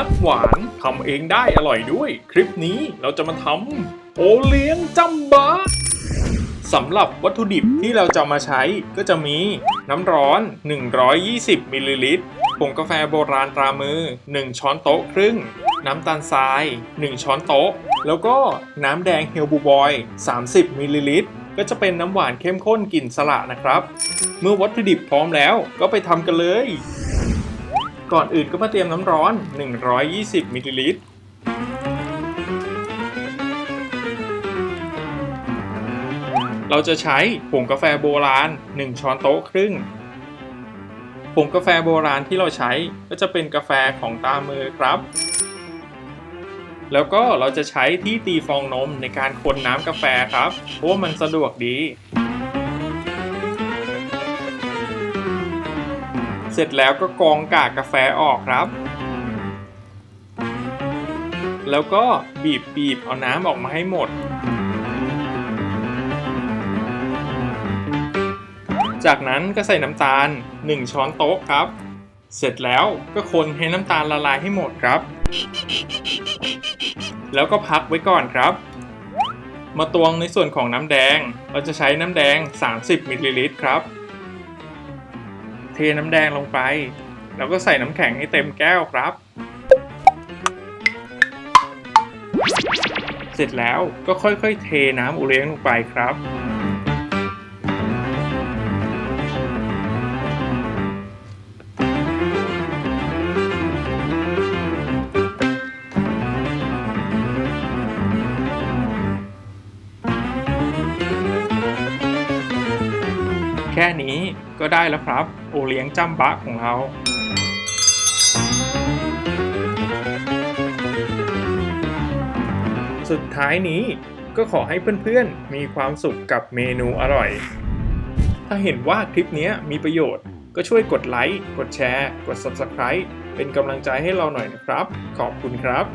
ฮักหวานทำเองได้อร่อยด้วย คลิปนี้เราจะมาทำโอเลี้ยงจัมบะสำหรับวัตถุดิบที่เราจะมาใช้ก็จะมีน้ำร้อน 120 มิลลิลิตร ผงกาแฟโบราณตรามือ 1 ช้อนโต๊ะครึ่ง น้ำตาลทราย 1 ช้อนโต๊ะ แล้วก็น้ำแดงเฮลบูบอย 30 มิลลิลิตร ก็จะเป็นน้ำหวานเข้มข้นกลิ่นสละนะครับ เมื่อวัตถุดิบพร้อมแล้วก็ไปทำกันเลย ก่อนอื่นก็มาเตรียมน้ำร้อน 120 มิลลิลิตร เราจะใช้ผงกาแฟโบราณ 1 ช้อนโต๊ะครึ่ง ผงกาแฟโบราณที่เราใช้ก็จะเป็นกาแฟของตามือครับ แล้วก็เราจะใช้ที่ตีฟองนมในการคนน้ำกาแฟครับ เพราะว่ามันสะดวกดี เสร็จแล้วก็กรองกากกาแฟออกครับ แล้วก็บีบบีบเอาน้ำออกมาให้หมด จากนั้นก็ใส่น้ำตาล 1 ช้อนโต๊ะครับ เสร็จแล้วก็คนให้น้ำตาลละลายให้หมดครับ แล้วก็พักไว้ก่อนครับมาตวงในส่วนของน้ำแดง เราจะใช้น้ำแดง 30มิลลิลิตรครับ เทน้ำแดงลงไป แล้วก็ใส่น้ำแข็งให้เต็มแก้วครับ เสร็จแล้วก็ค่อยๆ เทน้ำอุเลี้ยงลงไปครับ แค่นี้ก็ได้แล้วครับ โอเลี้ยงจ้ำบะของเรา สุดท้ายนี้ก็ขอให้เพื่อนๆ มีความสุขกับเมนูอร่อย ถ้าเห็นว่าคลิปนี้มีประโยชน์ก็ช่วยกดไลค์ กดแชร์ กด Subscribe เป็นกำลังใจให้เราหน่อยนะครับ ขอบคุณครับ